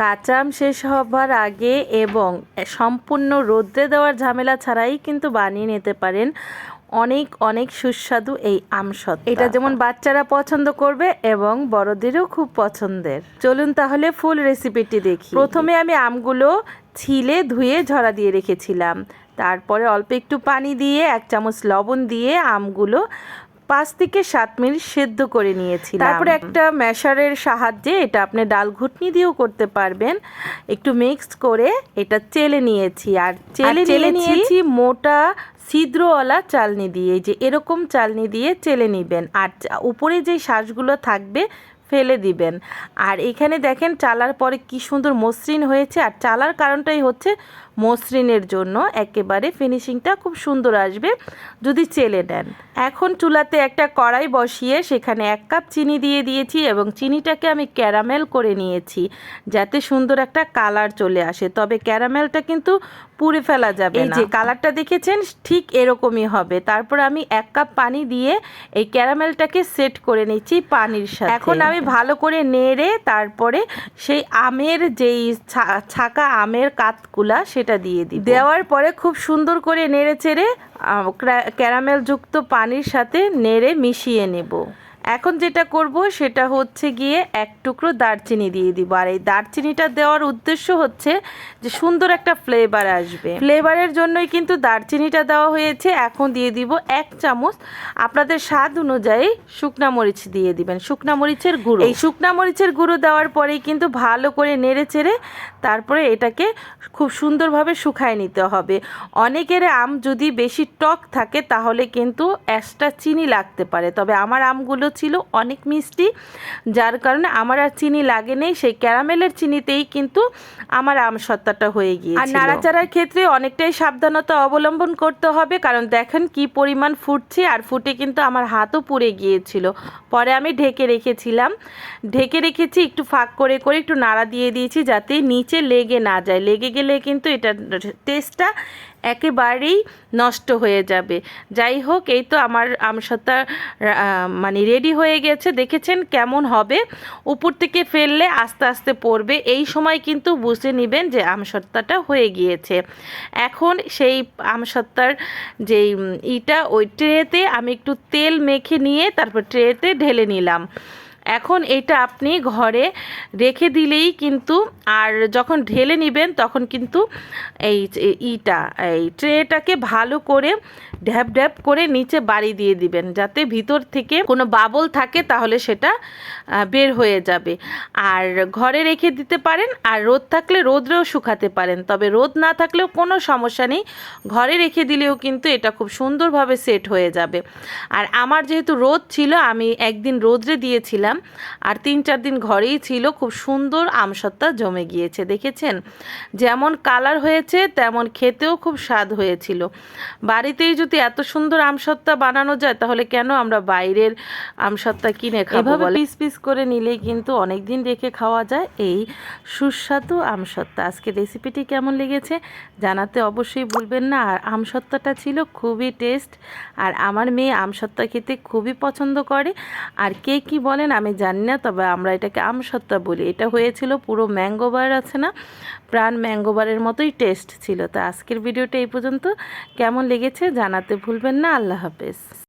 কাঁচা আম শেষ হবার আগে এবং সম্পূর্ণ রোদ্রে দেওয়ার ঝামেলা ছাড়াই কিন্তু বানিয়ে নিতে পারেন অনেক অনেক সুস্বাদু এই আমসত এটা যেমন বাচ্চারা পছন্দ করবে এবং বড়দেরও খুব পছন্দের। চলুন তাহলে ফুল রেসিপিটি দেখি। প্রথমে আমি আমগুলো ছিলে ধুয়ে ঝরা দিয়ে রেখেছিলাম। তারপরে অল্প একটু পানি দিয়ে এক চামচ লবণ দিয়ে আমগুলো পাঁচ থেকে সাত মিনিট সেদ্ধ করে নিয়েছি তারপরে একটা ম্যাশারের সাহায্যে এটা আপনি ডাল ঘুটনি দিয়েও করতে পারবেন। একটু মিক্স করে এটা চেলে নিয়েছি। আর চেলে চেলে নিয়েছি মোটা ছিদ্রওয়ালা চালনি দিয়ে। যে এরকম চালনি দিয়ে চেলে নেবেন। আর উপরে যে শ্বাসগুলো থাকবে ফেলে দিবেন। আর এখানে দেখেন চালার পরে কি সুন্দর মসৃণ হয়েছে। আর চালার কারণটাই হচ্ছে মসৃণের জন্য একেবারে ফিনিশিংটা খুব সুন্দর আসবে যদি চেলে নেন। এখন চুলাতে একটা কড়াই বসিয়ে সেখানে এক কাপ চিনি দিয়ে দিয়েছি এবং চিনিটাকে আমি ক্যারামেল করে নিয়েছি যাতে সুন্দর একটা কালার চলে আসে। তবে ক্যারামেলটা কিন্তু পুড়ে ফেলা যাবে এই যে কালারটা দেখেছেন? ঠিক এরকমই হবে। তারপর আমি এক কাপ পানি দিয়ে এই ক্যারামেলটাকে সেট করে নিচ্ছি পানির সাথে। এখন আমি ভালো করে নেড়ে তারপরে সেই আমের যেই ছাকা আমের কাতকুলা সেটা দিয়ে দিই দেওয়ার পরে খুব সুন্দর করে নেড়ে চেড়ে ক্যারামেলযুক্ত পানির সাথে নেড়ে মিশিয়ে নেব। এখন যেটা করব সেটা হচ্ছে গিয়ে এক টুকরো দারচিনি দিয়ে দিব। আর এই দারচিনিটা দেওয়ার উদ্দেশ্য হচ্ছে যে সুন্দর একটা ফ্লেভার আসবে। ফ্লেভারের জন্যই কিন্তু দারচিনিটা দেওয়া হয়েছে। এখন দিয়ে দিব এক চামচ আপনাদের স্বাদ অনুযায়ী শুকনা মরিচ দিয়ে দিবেন। শুকনা মরিচের গুঁড়ো। এই শুকনা মরিচের গুঁড়ো দেওয়ার পরেই কিন্তু ভালো করে নেড়ে চেড়ে তারপরে এটাকে খুব সুন্দরভাবে শুকায় নিতে হবে। অনেকের আম যদি বেশি টক থাকে তাহলে কিন্তু এক্সট্রা চিনি লাগতে পারে। তবে আমার আমগুলো ছিল অনেক মিষ্টি। যার কারণে আমার আর চিনি লাগে নেই সেই ক্যারামেলের চিনিতেই কিন্তু আমার আম সত্তাটা হয়ে গিয়েছে আর নাড়াচাড়ার ক্ষেত্রে অনেকটাই সাবধানতা অবলম্বন করতে হবে কারণ দেখেন কি পরিমাণ ফুটছে আর ফুটে কিন্তু আমার হাতও পুড়ে গিয়েছিল। পরে আমি ঢেকে রেখেছিলাম। ঢেকে রেখেছি একটু ফাঁক করে করে একটু নাড়া দিয়ে দিয়েছি যাতে নিচে লেগে না যায়। লেগে গেলে কিন্তু এটা টেস্টটা একেবারেই নষ্ট হয়ে যাবে। যাই হোক এই তো আমার আমসত্তা আহ, মানে রেডি হয়ে গেছে, দেখেছেন কেমন হবে। উপর থেকে ফেললে আস্তে আস্তে পড়বে। এই সময় কিন্তু বুঝে নেবেন যে আমসত্তাটা হয়ে গিয়েছে। এখন সেই আমসত্তার যেই ইটা, ওই ট্রেতে আমি একটু তেল মেখে নিয়ে তারপর ট্রেতে ঢেলে নিলাম। এখন এটা আপনি ঘরে রেখে দিলেই কিন্তু, আর যখন ঢেলে নেবেন তখন কিন্তু এই ইটা, এই ট্রেটাকে ভালো করে ঢ্যাপ ঢ্যাপ করে নিচে বাড়ি দিয়ে দিবেন, যাতে ভিতর থেকে কোনো বাবল থাকে তাহলে সেটা বের হয়ে যাবে। আর ঘরে রেখে দিতে পারেন, আর রোদ থাকলে রোদ্রেও শুকাতে পারেন, তবে রোদ না থাকলেও কোনো সমস্যা নেই। ঘরে রেখে দিলেও কিন্তু এটা খুব সুন্দরভাবে সেট হয়ে যাবে। আর আমার যেহেতু রোদ ছিল, আমি একদিন রোদ্রে দিয়েছিলাম আর তিন চার দিন ঘরেই ছিল খুব সুন্দর আমসত্তা জমে গিয়েছে দেখেছেন? যেমন কালার হয়েছে তেমন খেতেও খুব স্বাদ হয়েছিল। বাড়িতেই যদি এত সুন্দর আমসত্তা বানানো যায় তাহলে কেন আমরা বাইরের আমসত্তা কিনে খাব পিস পিস করে নিলেই কিন্তু অনেক দিন রেখে খাওয়া যায়। এই সুস্বাদু আমসত্তা আজকে রেসিপিটি কেমন লেগেছে জানাতে অবশ্যই ভুলবেন না। আর আমসত্তাটা ছিল খুবই টেস্ট। আর আমার মেয়ে আমসত্তা খেতে খুবই পছন্দ করে। আর কে কি বলেন আমি জানি না, তবে আমরা এটাকে আমসত্তা বলি। এটা হয়েছিল পুরো ম্যাঙ্গোবার আছে না? প্রাণ ম্যাঙ্গোবারের মতোই টেস্ট ছিল। তো আজকের ভিডিওটা এই পর্যন্ত। কেমন লেগেছে জানাতে ভুলবেন না। আল্লাহ হাফেজ।